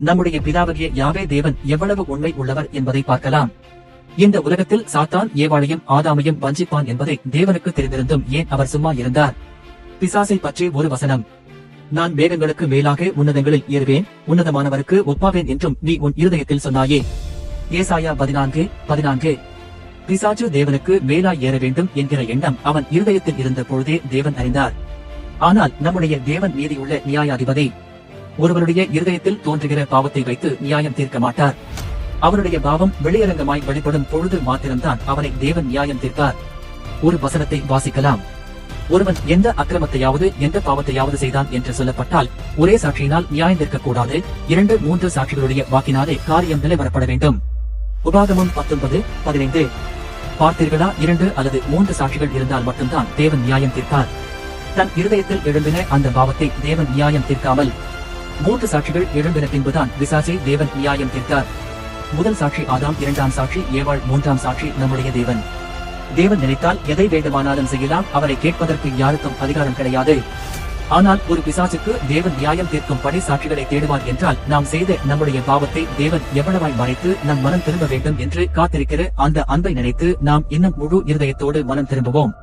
நம்முடைய பிதாவாகிய யாவே தேவன் எவ்வளவு உண்மை உள்ளவர் என்பதை பார்க்கலாம். இந்த உலகத்தில் சாத்தான் ஏவாளையும் ஆதாமையும் வஞ்சிப்பான் என்பதை தேவனுக்கு தெரிந்திருந்தும் ஏன் அவர் சும்மா இருந்தார்? பிசாசை பற்றி ஒரு வசனம். நான் மேகங்களுக்கு மேலாக உன்னதங்களில் ஏறுவேன் உன்னதமானவருக்கு ஒப்பாவேன் என்றும் நீ உன் இருதயத்தில் சொன்னாயே. ஏசாயா பதினான்கு பதினான்கு. பிசாசு தேவனுக்கு மேலாய் ஏற வேண்டும் என்கிற எண்ணம் அவன் இருதயத்தில் இருந்த பொழுதே தேவன் அறிந்தார். ஆனால் நம்முடைய தேவன் மீதியுள்ள நியாயாதிபதி ஒருவருடைய இருதயத்தில் தோன்றுகிற பாவத்தை வைத்து நியாயம் தீர்க்க மாட்டார். அவருடைய பாவம் வெளியரங்கமாய் வெளிப்படும் பொழுது மாத்திரம்தான் அவனை தேவன் நியாயம் தீர்ப்பார். ஒரு வசனத்தை வாசிக்கலாம். ஒருவன் எந்த அக்கிரமத்தையாவது எந்த பாவத்தையாவது செய்தான் என்று சொல்லப்பட்டால் ஒரே சாட்சியினால் நியாயம் தீர்க்கக் கூடாது இரண்டு மூன்று சாட்சிகளுடைய வாக்கினாலே காரியம் நிலைவரப்பட வேண்டும். உபாகமம் பத்தொன்பது பதினைந்து. பார்த்தீர்களா? இரண்டு அல்லது மூன்று சாட்சிகள் இருந்தால் மட்டும்தான் தேவன் நியாயம் தீர்ப்பார். தன் இருதயத்தில் எழுந்தின அந்த பாவத்தை தேவன் நியாயம் தீர்க்காமல் மூன்று சாட்சிகள் எழும்பின பின்புதான் விசாசே தேவன் நியாயம் தீர்த்தார் முதல் சாட்சி ஆதாம் இரண்டாம் சாட்சி ஏவாள் மூன்றாம் சாட்சி நம்முடைய தேவன். தேவன் நினைத்தால் எதை வேண்டுமானாலும் செய்யலாம் அவரை கேட்பதற்கு யாருக்கும் அதிகாரம் கிடையாது. ஆனால் ஒரு பிசாசுக்கு தேவன் நியாயம் தீர்க்கும் படை சாட்சிகளை தேடுவார் என்றால் நாம் செய்த நம்முடைய பாவத்தை தேவன் எவ்வளவாய் மறைத்து நம் மனம் திரும்ப வேண்டும் என்று காத்திருக்கிற அந்த அன்பை நினைத்து நாம் இன்னும் முழு இருதயத்தோடு மனம் திரும்புவோம்.